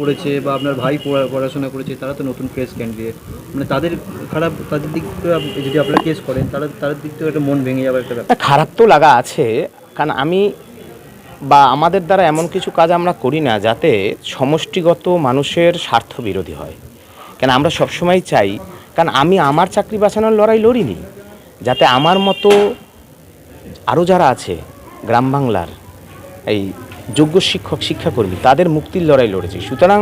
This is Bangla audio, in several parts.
পড়েছে বা আপনার ভাই পড়া- পড়াশোনা করেছে, তারা তো নতুন ফ্রেশ ক্যান্ডিডেট মানে তাদের খারাপ, তাদের দিক থেকে যদি আপনারা কেস করেন, তারা তাদের দিক থেকে একটা মন ভেঙে যাবে একটা ব্যাপার। খারাপ তো লাগা আছে, কারণ আমি বা আমাদের দ্বারা এমন কিছু কাজ আমরা করি না যাতে সমষ্টিগত মানুষের স্বার্থ বিরোধী হয়। কেন, আমরা সবসময় চাই, কারণ আমি আমার চাকরি বাঁচানোর লড়াই লড়িনি, যাতে আমার মতো আরও যারা আছে, গ্রাম বাংলার, এই যোগ্য শিক্ষক শিক্ষাকর্মী তাদের মুক্তির লড়াই লড়েছে। সুতরাং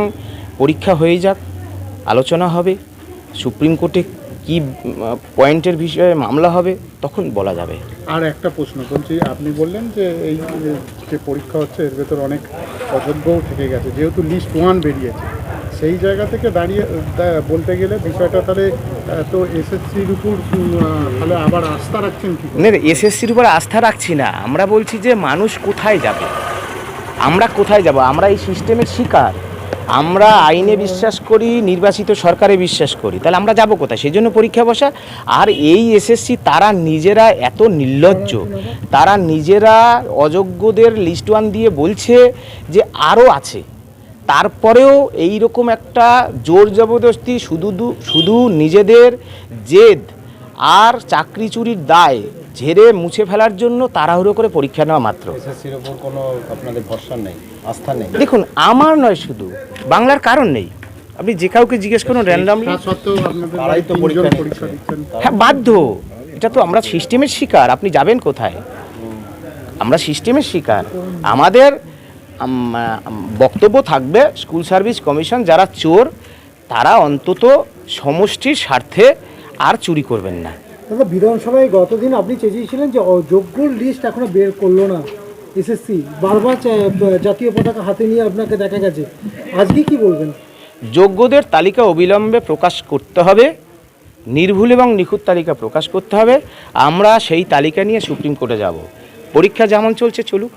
পরীক্ষা হয়ে যাক আলোচনা হবে সুপ্রিম কোর্টে কী পয়েন্টের বিষয়ে মামলা হবে তখন বলা যাবে। আর একটা প্রশ্ন বলছি আপনি বললেন যে এই যে পরীক্ষা হচ্ছে এর ভেতর অনেক অযোগ্যও থেকে গেছে। যেহেতু লিস্ট ওয়ান বেরিয়েছে সেই জায়গা থেকে দাঁড়িয়ে বলতে গেলে বিষয়টা তাহলে তো এসএসসির উপর তাহলে আবার আস্থা রাখছেন কি না এসএসসির উপর আস্থা রাখছি না। আমরা বলছি যে মানুষ কোথায় যাবে? আমরা কোথায় যাব? আমরা এই সিস্টেমের শিকার। আমরা আইনে বিশ্বাস করি, নির্বাচিত সরকারে বিশ্বাস করি। তাহলে আমরা যাব কোথায়? সেই জন্য পরীক্ষা বসা। আর এই এসএসসি তারা নিজেরা এত নির্লজ্জ। তারা নিজেরা অযোগ্যদের লিস্ট ওয়ান দিয়ে বলছে যে আরও আছে। তারপরেও এই রকম একটা জোর জবরদস্তি শুধু শুধু নিজেদের জেদ আর চাকরি চুরির দায় ঝেড়ে মুছে ফেলার জন্য তাড়াহুড়ো করে পরীক্ষা নেওয়া মাত্র। কোনো আপনাদের ভরসা নেই আস্থা নেই? দেখুন আমার নয় শুধু বাংলার কারণ নেই। আপনি যে কাউকে জিজ্ঞেস করুন র্যান্ডামলি দিচ্ছেন। হ্যাঁ বাধ্য। এটা তো আমরা সিস্টেমের শিকার আপনি যাবেন কোথায়? আমরা সিস্টেমের শিকার। আমাদের আম, আম, বক্তব্য থাকবে স্কুল সার্ভিস কমিশন যারা চোর তারা অন্তত সমষ্টির স্বার্থে আর চুরি করবেন না। দাদা, বিধানসভায় গতদিন আপনি চেয়েছিলেন যে অযোগ্য লিস্ট এখনও বের করল না এসএসসি বারবার জাতীয় পতাকা হাতে নিয়ে আপনাকে দেখা গেছে। আজকে কি বলবেন? যোগ্যদের তালিকা অবিলম্বে প্রকাশ করতে হবে, নির্ভুল এবং নিখুঁত তালিকা প্রকাশ করতে হবে। আমরা সেই তালিকা নিয়ে সুপ্রিম কোর্টে যাব। পরীক্ষা যেমন চলছে, চলুক।